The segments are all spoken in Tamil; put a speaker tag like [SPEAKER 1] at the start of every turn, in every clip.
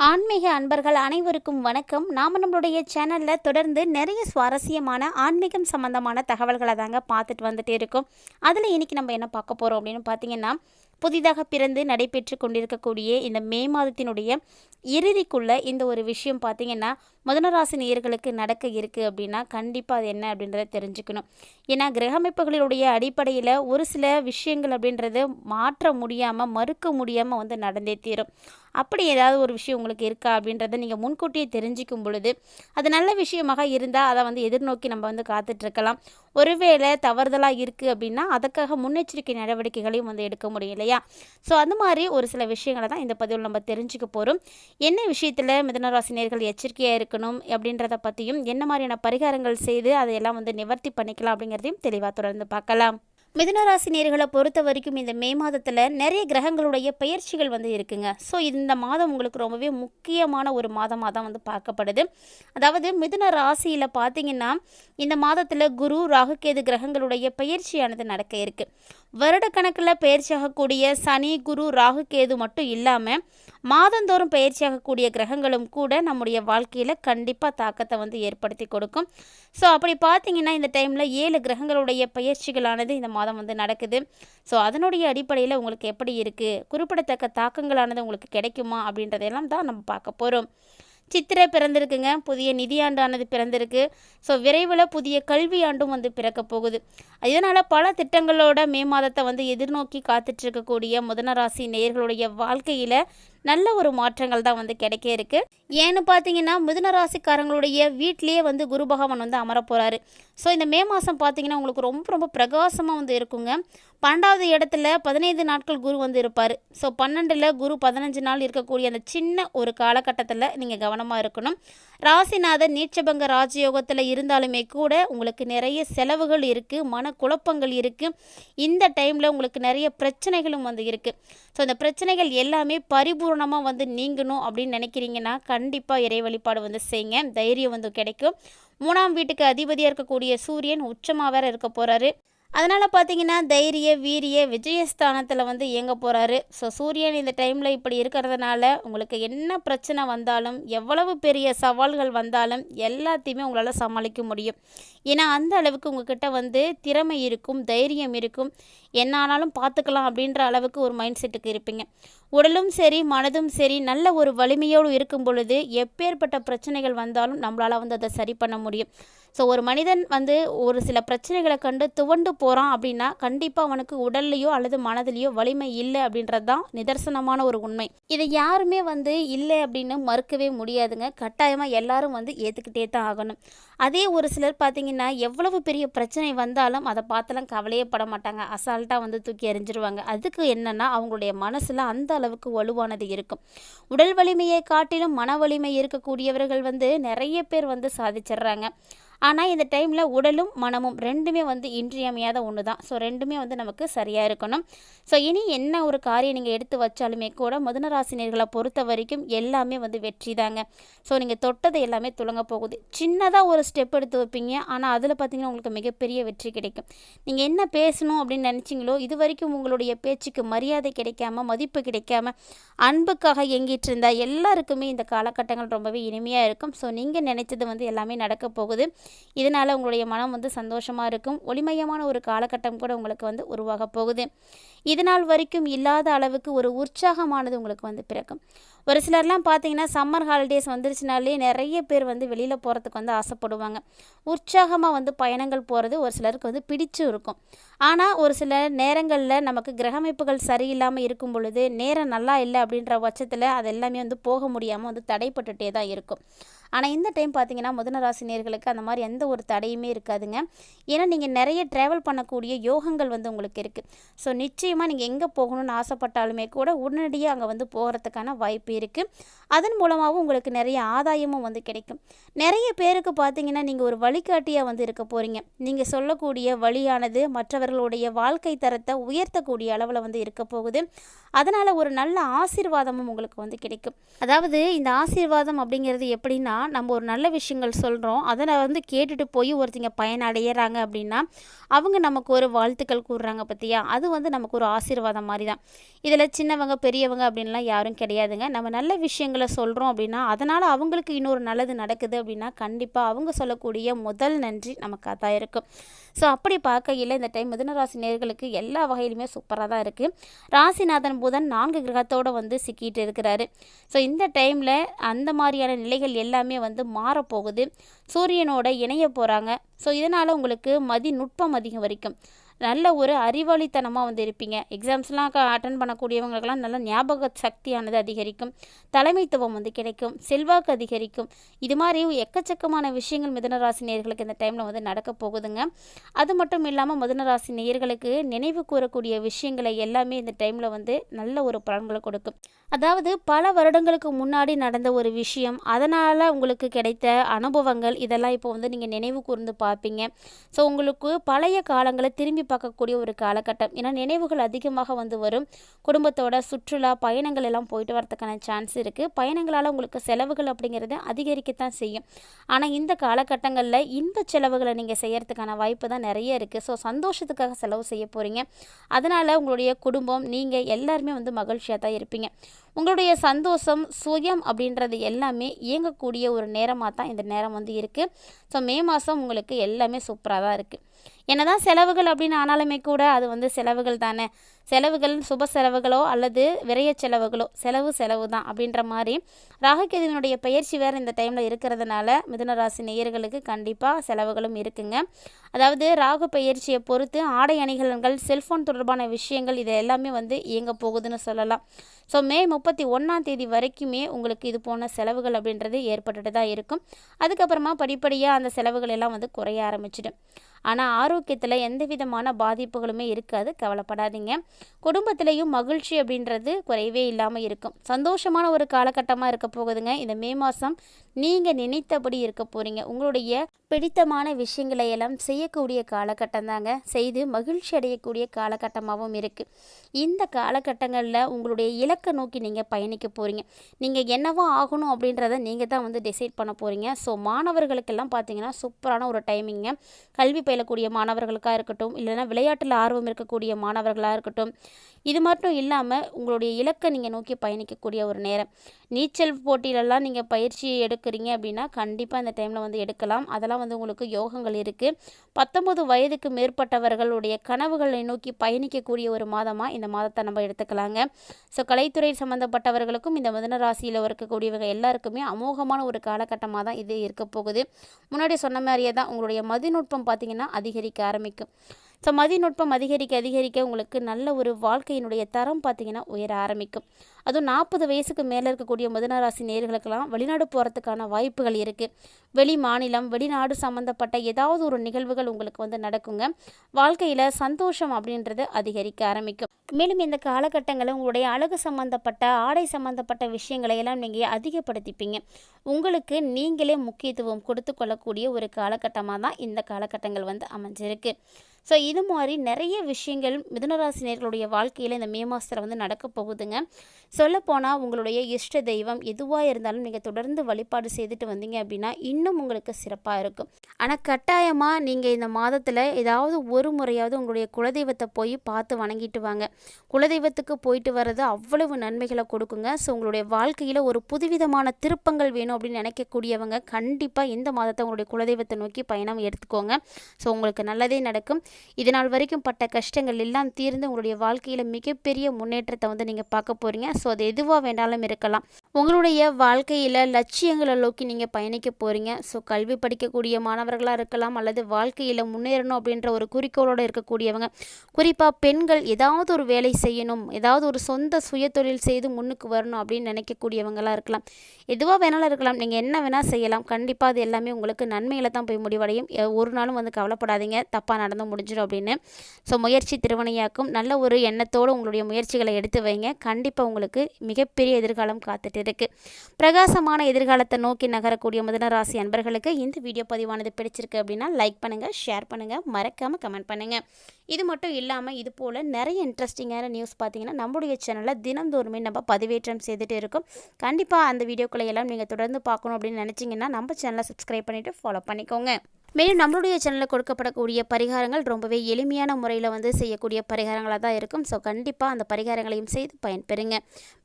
[SPEAKER 1] ஆன்மீக அன்பர்கள் அனைவருக்கும் வணக்கம். நாம் நம்மளுடைய சேனலில் தொடர்ந்து நிறைய சுவாரஸ்யமான ஆன்மீகம் சம்பந்தமான தகவல்களை தாங்க பார்த்துட்டு வந்துட்டே இருக்கோம். அதில் இன்றைக்கி நம்ம என்ன பார்க்க போகிறோம் அப்படின்னு பார்த்தீங்கன்னா புதிதாக பிறந்து நடைபெற்று கொண்டிருக்கக்கூடிய இந்த மே மாதத்தினுடைய இறுதிக்குள்ளே இந்த ஒரு விஷயம் பார்த்தீங்கன்னா முதனராசி நேயர்களுக்கு நடக்க இருக்குது அப்படின்னா கண்டிப்பாக அது என்ன அப்படின்றத தெரிஞ்சுக்கணும். ஏன்னா கிரகமைப்புகளினுடைய அடிப்படையில் ஒரு சில விஷயங்கள் அப்படின்றது மாற்ற முடியாமல் மறுக்க முடியாமல் வந்து நடந்தே தீரும். அப்படி ஏதாவது ஒரு விஷயம் உங்களுக்கு இருக்கா அப்படின்றத நீங்கள் முன்கூட்டியே தெரிஞ்சுக்கும் பொழுது அது நல்ல விஷயமாக இருந்தால் அதை வந்து எதிர்நோக்கி நம்ம வந்து காத்துட்ருக்கலாம் ஒருவேளை தவறுதலாக இருக்குது அப்படின்னா அதுக்காக முன்னெச்சரிக்கை நடவடிக்கைகளையும் வந்து எடுக்க முடியும் இல்லையா? ஸோ அந்த மாதிரி ஒரு சில விஷயங்களை தான் இந்த பதிவில் நம்ம தெரிஞ்சுக்க போகிறோம் என்ன விஷயத்தில் மிதனராசினியர்கள் எச்சரிக்கையாக இருக்கணும் அப்படின்றத பற்றியும் என்ன மாதிரியான பரிகாரங்கள் செய்து அதையெல்லாம் வந்து நிவர்த்தி பண்ணிக்கலாம் அப்படிங்கிறதையும் தெளிவாக தொடர்ந்து பார்க்கலாம். மிதுனராசி நேர்களை பொறுத்த வரைக்கும் இந்த மே மாதத்தில் நிறைய கிரகங்களுடைய பயிற்சிகள் வந்து இருக்குங்க. ஸோ இந்த மாதம் உங்களுக்கு ரொம்பவே முக்கியமான ஒரு மாதமாக தான் வந்து பார்க்கப்படுது. அதாவது மிதுன ராசியில் பார்த்தீங்கன்னா இந்த மாதத்தில் குரு ராகுகேது கிரகங்களுடைய பயிற்சியானது நடக்க இருக்குது வருடக்கணக்கில் பயிற்சியாகக்கூடிய சனி குரு ராகுகேது மட்டும் இல்லாமல் மாதந்தோறும் பயிற்சியாகக்கூடிய கிரகங்களும் கூட நம்முடைய வாழ்க்கையில் கண்டிப்பாக தாக்கத்தை வந்து ஏற்படுத்தி கொடுக்கும். ஸோ அப்படி பார்த்தீங்கன்னா இந்த டைமில் ஏழு கிரகங்களுடைய பயிற்சிகளானது இந்த மாதம் வந்து நடக்குது. ஸோ அதனுடைய அடிப்படையில் உங்களுக்கு எப்படி இருக்குது குறிப்பிடத்தக்க தாக்கங்களானது உங்களுக்கு கிடைக்குமா? அப்படின்றதெல்லாம் தான் நம்ம பார்க்க போகிறோம் சித்திரை பிறந்திருக்குங்க. புதிய நிதியாண்டானது பிறந்திருக்கு. ஸோ விரைவில் புதிய கல்வி ஆண்டும் வந்து பிறக்க போகுது. இதனால் பல திட்டங்களோட மே மாதத்தை வந்து எதிர்நோக்கி காத்துட்ருக்கக்கூடிய முதனராசி நேயர்களுடைய வாழ்க்கையில் நல்ல ஒரு மாற்றங்கள் தான் வந்து கிடைக்க இருக்கு. ஏன்னு பார்த்தீங்கன்னா மிதுன ராசிக்காரங்களுடைய வீட்லேயே வந்து குரு பகவான் வந்து அமர ஸோ இந்த மே மாதம் பார்த்தீங்கன்னா உங்களுக்கு ரொம்ப ரொம்ப பிரகாசமாக வந்து இருக்குங்க. பன்னெண்டாவது இடத்துல பதினைந்து நாட்கள் குரு வந்து இருப்பார். ஸோ பன்னெண்டில் குரு பதினஞ்சு நாள் இருக்கக்கூடிய அந்த சின்ன ஒரு காலகட்டத்தில் நீங்கள் கவனமாக இருக்கணும். ராசிநாதன் நீச்சபங்க ராஜயோகத்தில் இருந்தாலுமே கூட உங்களுக்கு நிறைய செலவுகள் இருக்குது மன குழப்பங்கள் இருக்குது இந்த டைமில் உங்களுக்கு நிறைய பிரச்சனைகளும் வந்து இருக்குது ஸோ இந்த பிரச்சனைகள் எல்லாமே பூரணமாக வந்து நீங்கணும் அப்படின்னு நினைக்கிறீங்கன்னா கண்டிப்பாக இறை வழிபாடு வந்து செய்யுங்க. தைரியம் வந்து கிடைக்கும். மூணாம் வீட்டுக்கு அதிபதியாக இருக்கக்கூடிய சூரியன் உச்சமாக வேற இருக்க போகிறாரு அதனால் பார்த்தீங்கன்னா தைரிய வீரிய விஜயஸ்தானத்தில் வந்து இயங்க போகிறாரு ஸோ சூரியன் இந்த டைமில் இப்படி இருக்கிறதுனால உங்களுக்கு என்ன பிரச்சனை வந்தாலும் எவ்வளவு பெரிய சவால்கள் வந்தாலும் எல்லாத்தையுமே உங்களால் சமாளிக்க முடியும். ஏன்னா அந்த அளவுக்கு உங்ககிட்ட வந்து திறமை இருக்கும் தைரியம் இருக்கும். என்ன ஆனாலும் பார்த்துக்கலாம் அப்படின்ற அளவுக்கு ஒரு மைண்ட் செட்டுக்கு இருப்பீங்க. உடலும் சரி மனதும் சரி நல்ல ஒரு வலிமையோடு இருக்கும் பொழுது எப்பேற்பட்ட பிரச்சனைகள் வந்தாலும் நம்மளால் வந்து அதை சரி பண்ண முடியும். ஸோ ஒரு மனிதன் வந்து ஒரு சில பிரச்சனைகளை கண்டு துவண்டு போகிறான் அப்படின்னா கண்டிப்பாக அவனுக்கு உடல்லையோ அல்லது மனதிலையோ வலிமை இல்லை அப்படின்றது தான் நிதர்சனமான ஒரு உண்மை. இதை யாருமே வந்து இல்லை அப்படின்னு மறுக்கவே முடியாதுங்க. கட்டாயமாக எல்லாரும் வந்து ஏற்றுக்கிட்டே தான் ஆகணும். அதே ஒரு சிலர் பார்த்தீங்கன்னா எவ்வளவு பெரிய பிரச்சனை வந்தாலும் அதை பார்த்தெல்லாம் கவலையே பட மாட்டாங்க. அசால்ட்டாக வந்து தூக்கி எறிஞ்சிருவாங்க. அதுக்கு என்னென்னா அவங்களுடைய மனசில் அந்த அளவுக்கு வலுவானது இருக்கும். உடல் வலிமையை காட்டிலும் மன வலிமை இருக்கக்கூடியவர்கள் வந்து நிறைய பேர் வந்து சாதிச்சிடுறாங்க. ஆனால் இந்த டைமில் உடலும் மனமும் ரெண்டுமே வந்து இன்றியமையாத ஒன்று தான் ஸோ ரெண்டுமே வந்து நமக்கு சரியாக இருக்கணும். ஸோ இனி என்ன ஒரு காரியம் நீங்கள் எடுத்து வச்சாலுமே கூட முதனராசினியர்களை பொறுத்த வரைக்கும் எல்லாமே வந்து வெற்றி தாங்க. ஸோ நீங்கள் தொட்டது எல்லாமே துளங்க போகுது. சின்னதாக ஒரு ஸ்டெப் எடுத்து வைப்பீங்க. ஆனால் அதில் பார்த்தீங்கன்னா உங்களுக்கு மிகப்பெரிய வெற்றி கிடைக்கும். நீங்கள் என்ன பேசணும் அப்படின்னு நினச்சிங்களோ இது வரைக்கும் உங்களுடைய பேச்சுக்கு மரியாதை கிடைக்காம மதிப்பு கிடைக்காம அன்புக்காக எங்கிட்டு இருந்தால் எல்லாருக்குமே இந்த காலகட்டங்கள் ரொம்பவே இனிமையாக இருக்கும். ஸோ நீங்கள் நினைச்சது வந்து எல்லாமே நடக்க போகுது. இதனால் உங்களுடைய மனம் வந்து சந்தோஷமாக இருக்கும். ஒளிமயமான ஒரு காலகட்டம் கூட உங்களுக்கு வந்து உருவாக போகுது. இதனால் வரைக்கும் இல்லாத அளவுக்கு ஒரு உற்சாகமானது உங்களுக்கு வந்து பிறக்கும். ஒரு சிலர்லாம் பார்த்தீங்கன்னா சம்மர் ஹாலிடேஸ் வந்துருச்சுனாலே நிறைய பேர் வந்து வெளியில் போகிறதுக்கு வந்து ஆசைப்படுவாங்க. உற்சாகமாக வந்து பயணங்கள் போகிறது ஒரு சிலருக்கு வந்து பிடிச்சும் இருக்கும். ஆனால் ஒரு சில நேரங்களில் நமக்கு கிரகமைப்புகள் சரியில்லாமல் இருக்கும் பொழுது நேரம் நல்லா இல்லை அப்படின்ற பட்சத்தில் அது எல்லாமே வந்து போக முடியாமல் வந்து தடைப்பட்டுட்டே தான் இருக்கும். ஆனால் இந்த டைம் பார்த்தீங்கன்னா முதன ராசி நேர்களுக்கு அந்த மாதிரி எந்த ஒரு தடையுமே இருக்காதுங்க. ஏன்னா நீங்கள் நிறைய ட்ராவல் பண்ணக்கூடிய யோகங்கள் வந்து உங்களுக்கு இருக்குது ஸோ நிச்சயமாக நீங்கள் எங்கே போகணும்னு ஆசைப்பட்டாலுமே கூட உடனடியாக அங்கே வந்து போகிறதுக்கான வாய்ப்பு இருக்குது அதன் மூலமாகவும் உங்களுக்கு நிறைய ஆதாயமும் வந்து கிடைக்கும். நிறைய பேருக்கு பார்த்தீங்கன்னா நீங்கள் ஒரு வழிகாட்டியாக வந்து இருக்க போகிறீங்க நீங்கள் சொல்லக்கூடிய வழியானது மற்றவர்களுடைய வாழ்க்கை தரத்தை உயர்த்தக்கூடிய அளவில் வந்து இருக்க போகுது. அதனால் ஒரு நல்ல ஆசீர்வாதமும் உங்களுக்கு வந்து கிடைக்கும். அதாவது இந்த ஆசீர்வாதம் அப்படிங்கிறது எப்படின்னா நம்ம ஒரு நல்ல விஷயங்கள் சொல்கிறோம் அதை வந்து கேட்டுட்டு போய் ஒருத்தங்க பயனடைகிறாங்க அப்படின்னா அவங்க நமக்கு ஒரு வாழ்த்துக்கள் கூறுறாங்க பற்றியா அது வந்து நமக்கு ஒரு ஆசீர்வாதம் மாதிரி தான் இதில் சின்னவங்க பெரியவங்க அப்படின்லாம் யாரும் கிடையாதுங்க. நம்ம நல்ல விஷயங்களை சொல்கிறோம் அப்படின்னா அதனால் அவங்களுக்கு இன்னொரு நல்லது நடக்குது அப்படின்னா கண்டிப்பாக அவங்க சொல்லக்கூடிய முதல் நன்றி நமக்காக தான் இருக்கும் ஸோ அப்படி பார்க்கையில் இந்த டைம் மிதனராசி நேர்களுக்கு எல்லா வகையிலுமே சூப்பராக தான் இருக்குது ராசிநாதன் புதன் நான்கு கிரகத்தோடு வந்து சிக்கிட்டு இருக்கிறாரு. ஸோ இந்த டைமில் அந்த மாதிரியான நிலைகள் எல்லாமே வந்து மாறப்போகுது. சூரியனோட இணைய போகிறாங்க ஸோ இதனால் உங்களுக்கு மதி நுட்பம் அதிகம் வரைக்கும் நல்ல ஒரு அறிவாளித்தனமாக வந்து இருப்பீங்க. எக்ஸாம்ஸ்லாம் அட்டன் பண்ணக்கூடியவங்களுக்கெல்லாம் நல்ல ஞாபக சக்தியானது அதிகரிக்கும். தலைமைத்துவம் வந்து கிடைக்கும். செல்வாக்கு அதிகரிக்கும். இது மாதிரி எக்கச்சக்கமான விஷயங்கள் மிதனராசி நேயர்களுக்கு இந்த டைமில் வந்து நடக்க போகுதுங்க. அது மட்டும் இல்லாமல் மிதனராசி நேயர்களுக்கு நினைவு கூறக்கூடிய விஷயங்களை எல்லாமே இந்த டைமில் வந்து நல்ல ஒரு பலன்களை கொடுக்கும். அதாவது பல வருடங்களுக்கு முன்னாடி நடந்த ஒரு விஷயம் அதனால் உங்களுக்கு கிடைத்த அனுபவங்கள் இதெல்லாம் இப்போ வந்து நீங்கள் நினைவு கூர்ந்து பார்ப்பீங்க. ஸோ உங்களுக்கு பழைய காலங்களை திரும்பி பார்க்கக்கூடிய ஒரு காலகட்டம். ஏன்னா நினைவுகள் அதிகமாக வந்து வரும். குடும்பத்தோட சுற்றுலா பயணங்கள் எல்லாம் போயிட்டு வரதுக்கான சான்ஸ் இருக்குது பயணங்களால் உங்களுக்கு செலவுகள் அப்படிங்கிறது அதிகரிக்கத்தான் செய்யும். ஆனால் இந்த காலகட்டங்களில் இன்ப செலவுகளை நீங்கள் செய்யறதுக்கான வாய்ப்பு தான் நிறைய இருக்குது ஸோ சந்தோஷத்துக்காக செலவு செய்ய போகிறீங்க அதனால் உங்களுடைய குடும்பம் நீங்கள் எல்லாருமே வந்து மகிழ்ச்சியாக தான் இருப்பீங்க. உங்களுடைய சந்தோஷம் சுயம் அப்படின்றது எல்லாமே இயங்கக்கூடிய ஒரு நேரமாக தான் இந்த நேரம் வந்து இருக்குது ஸோ மே மாதம் உங்களுக்கு எல்லாமே சூப்பராக தான் இருக்குது என்னதான் செலவுகள் அப்படின்னு ஆனாலுமே கூட அது வந்து செலவுகள் தானே. செலவுகள் சுப செலவுகளோ அல்லது விரைய செலவுகளோ செலவு செலவு தான் அப்படின்ற மாதிரி ராகுகேதுவினுடைய பயிற்சி வேறு இந்த டைமில் இருக்கிறதுனால மிதுனராசி நேயர்களுக்கு கண்டிப்பாக செலவுகளும் இருக்குங்க. அதாவது ராகு பயிற்சியை பொறுத்து ஆடை அணிகலன்கள் செல்ஃபோன் தொடர்பான விஷயங்கள் இது எல்லாமே வந்து இயங்க போகுதுன்னு சொல்லலாம். ஸோ மே முப்பத்தி ஒன்றாம் தேதி வரைக்குமே உங்களுக்கு இது போன செலவுகள் அப்படின்றது ஏற்பட்டுட்டு தான் இருக்கும். அதுக்கப்புறமா படிப்படியாக அந்த செலவுகள் எல்லாம் வந்து குறைய ஆரம்பிச்சிடும். ஆனால் ஆரோக்கியத்தில் எந்த விதமான பாதிப்புகளுமே இருக்காது. கவலைப்படாதீங்க. குடும்பத்திலையும் மகிழ்ச்சி அப்படின்றது குறையவே இல்லாமல் இருக்கும். சந்தோஷமான ஒரு காலகட்டமாக இருக்க போகுதுங்க. இந்த மே மாதம் நீங்கள் நினைத்தபடி இருக்க போகிறீங்க உங்களுடைய பிடித்தமான விஷயங்களை எல்லாம் செய்யக்கூடிய காலகட்டம் தாங்க. செய்து மகிழ்ச்சி அடையக்கூடிய காலகட்டமாகவும் இருக்குது இந்த காலகட்டங்களில் உங்களுடைய இலக்கை நோக்கி நீங்கள் பயணிக்க போகிறீங்க நீங்கள் என்னவோ ஆகணும் அப்படின்றத நீங்கள் தான் வந்து டிசைட் பண்ண போகிறீங்க ஸோ மாணவர்களுக்கெல்லாம் பார்த்தீங்கன்னா சூப்பரான ஒரு டைமிங்க கல்வி பயிலக்கூடிய மாணவர்களுக்காக இருக்கட்டும் இல்லைன்னா விளையாட்டில் ஆர்வம் இருக்கக்கூடிய மாணவர்களாக இருக்கட்டும் இது மட்டும் இல்லாமல் உங்களுடைய இலக்கை நீங்கள் நோக்கி பயணிக்கக்கூடிய ஒரு நேரம். நீச்சல் போட்டியிலலாம் நீங்கள் பயிற்சி எடுக்கிறீங்க அப்படின்னா கண்டிப்பாக இந்த டைமில் வந்து எடுக்கலாம். அதெல்லாம் வந்து உங்களுக்கு யோகங்கள் இருக்குது பத்தொம்பது வயதுக்கு மேற்பட்டவர்களுடைய கனவுகளை நோக்கி பயணிக்கக்கூடிய ஒரு மாதமாக இந்த மாதத்தை நம்ம எடுத்துக்கலாங்க. ஸோ கலைத்துறை சம்மந்தப்பட்டவர்களுக்கும் இந்த மிதன ராசியில் இருக்கக்கூடியவங்க எல்லாருக்குமே அமோகமான ஒரு காலகட்டமாக தான் இது இருக்க போகுது. முன்னாடி சொன்ன மாதிரியே தான் உங்களுடைய மதிநுட்பம் பார்த்திங்கன்னா அதிகரிக்க ஆரம்பிக்கும். ஸோ மதிநுட்பம் அதிகரிக்க அதிகரிக்க உங்களுக்கு நல்ல ஒரு வாழ்க்கையினுடைய தரம் பார்த்திங்கன்னா உயர ஆரம்பிக்கும். அதுவும் நாற்பது வயசுக்கு மேலே இருக்கக்கூடிய மிதனராசி நேர்களுக்கெல்லாம் வெளிநாடு போகிறதுக்கான வாய்ப்புகள் இருக்குது வெளி மாநிலம் வெளிநாடு சம்மந்தப்பட்ட ஏதாவது ஒரு நிகழ்வுகள் உங்களுக்கு வந்து நடக்குங்க. வாழ்க்கையில் சந்தோஷம் அப்படின்றது அதிகரிக்க ஆரம்பிக்கும். மேலும் இந்த காலகட்டங்களில் உங்களுடைய அழகு சம்மந்தப்பட்ட ஆடை சம்மந்தப்பட்ட விஷயங்களை எல்லாம் நீங்கள் அதிகப்படுத்திப்பீங்க. உங்களுக்கு நீங்களே முக்கியத்துவம் கொடுத்து கொள்ளக்கூடிய ஒரு காலகட்டமாக தான் இந்த காலகட்டங்கள் வந்து அமைஞ்சிருக்கு. ஸோ இது மாதிரி நிறைய விஷயங்கள் மிதுனராசினியர்களுடைய வாழ்க்கையில் இந்த மே மாதத்தில் வந்து நடக்க போகுதுங்க. சொல்லப்போனால் உங்களுடைய இஷ்ட தெய்வம் எதுவாக இருந்தாலும் நீங்கள் தொடர்ந்து வழிபாடு செய்துட்டு வந்தீங்க அப்படின்னா இன்னும் உங்களுக்கு சிறப்பாக இருக்கும். ஆனால் கட்டாயமாக நீங்கள் இந்த மாதத்தில் ஏதாவது ஒரு முறையாவது உங்களுடைய குலதெய்வத்தை போய் பார்த்து வணங்கிட்டு வாங்க. குலதெய்வத்துக்கு போயிட்டு வர்றது அவ்வளவு நன்மைகளை கொடுக்குங்க. ஸோ உங்களுடைய வாழ்க்கையில் ஒரு புதுவிதமான திருப்பங்கள் வேணும் அப்படின்னு நினைக்கக்கூடியவங்க கண்டிப்பாக இந்த மாதத்தை உங்களுடைய குலதெய்வத்தை நோக்கி பயணம் எடுத்துக்கோங்க. ஸோ உங்களுக்கு நல்லதே நடக்கும். இதனால் வரைக்கும் பட்ட கஷ்டங்கள் எல்லாம் தீர்ந்து உங்களுடைய வாழ்க்கையில் மிகப்பெரிய முன்னேற்றத்தை வந்து நீங்கள் பார்க்க போகிறீங்க ஸோ அது எதுவாக வேண்டாலும் இருக்கலாம். உங்களுடைய வாழ்க்கையில் லட்சியங்களை நோக்கி நீங்கள் பயணிக்க போகிறீங்க ஸோ கல்வி படிக்கக்கூடிய மாணவர்களாக இருக்கலாம் அல்லது வாழ்க்கையில் முன்னேறணும் அப்படின்ற ஒரு குறிக்கோளோடு இருக்கக்கூடியவங்க. குறிப்பாக பெண்கள் ஏதாவது ஒரு வேலை செய்யணும் ஏதாவது ஒரு சொந்த சுய தொழில் செய்து முன்னுக்கு வரணும் அப்படின்னு நினைக்கக்கூடியவங்களாக இருக்கலாம். எதுவாக வேணாலும் இருக்கலாம். நீங்கள் என்ன வேணால் செய்யலாம். கண்டிப்பாக அது எல்லாமே உங்களுக்கு நன்மையில் தான் போய் முடிவடையும். ஒரு நாளும் வந்து கவலைப்படாதீங்க. தப்பாக நடந்து முடிஞ்சு முடிஞ்சிடும் அப்படின்னு. ஸோ முயற்சி திருவனையாக்கும் நல்ல ஒரு எண்ணத்தோடு உங்களுடைய முயற்சிகளை எடுத்து வைங்க. கண்டிப்பாக உங்களுக்கு மிகப்பெரிய எதிர்காலம் காத்துட்டு இருக்குது பிரகாசமான எதிர்காலத்தை நோக்கி நகரக்கூடிய முதனராசி அன்பர்களுக்கு இந்த வீடியோ பதிவானது பிடிச்சிருக்கு அப்படின்னா லைக் பண்ணுங்கள் ஷேர் பண்ணுங்கள் மறக்காமல் கமெண்ட் பண்ணுங்கள் இது மட்டும் இல்லாமல் இது போல் நிறைய இன்ட்ரெஸ்டிங்கான நியூஸ் பார்த்தீங்கன்னா நம்முடைய சேனலில் தினந்தோறுமே நம்ம பதிவேற்றம் செய்துட்டு இருக்கோம். கண்டிப்பாக அந்த வீடியோக்களை எல்லாம் நீங்கள் தொடர்ந்து பார்க்கணும் அப்படின்னு நினச்சிங்கன்னா நம்ம சேனலை சப்ஸ்கிரைப் பண்ணிவிட்டு ஃபாலோ பண்ணிக்கோங்க. மேலும் நம்மளுடைய சேனலில் கொடுக்கப்படக்கூடிய பரிகாரங்கள் ரொம்பவே எளிமையான முறையில் வந்து செய்யக்கூடிய பரிகாரங்களாக தான் இருக்கும். ஸோ கண்டிப்பாக அந்த பரிகாரங்களையும் செய்து பயன்பெறுங்க.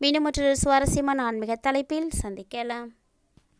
[SPEAKER 1] மீண்டும் மற்றொரு சுவாரஸ்யமான ஆன்மீக தலைப்பில் சந்திக்கலாம்.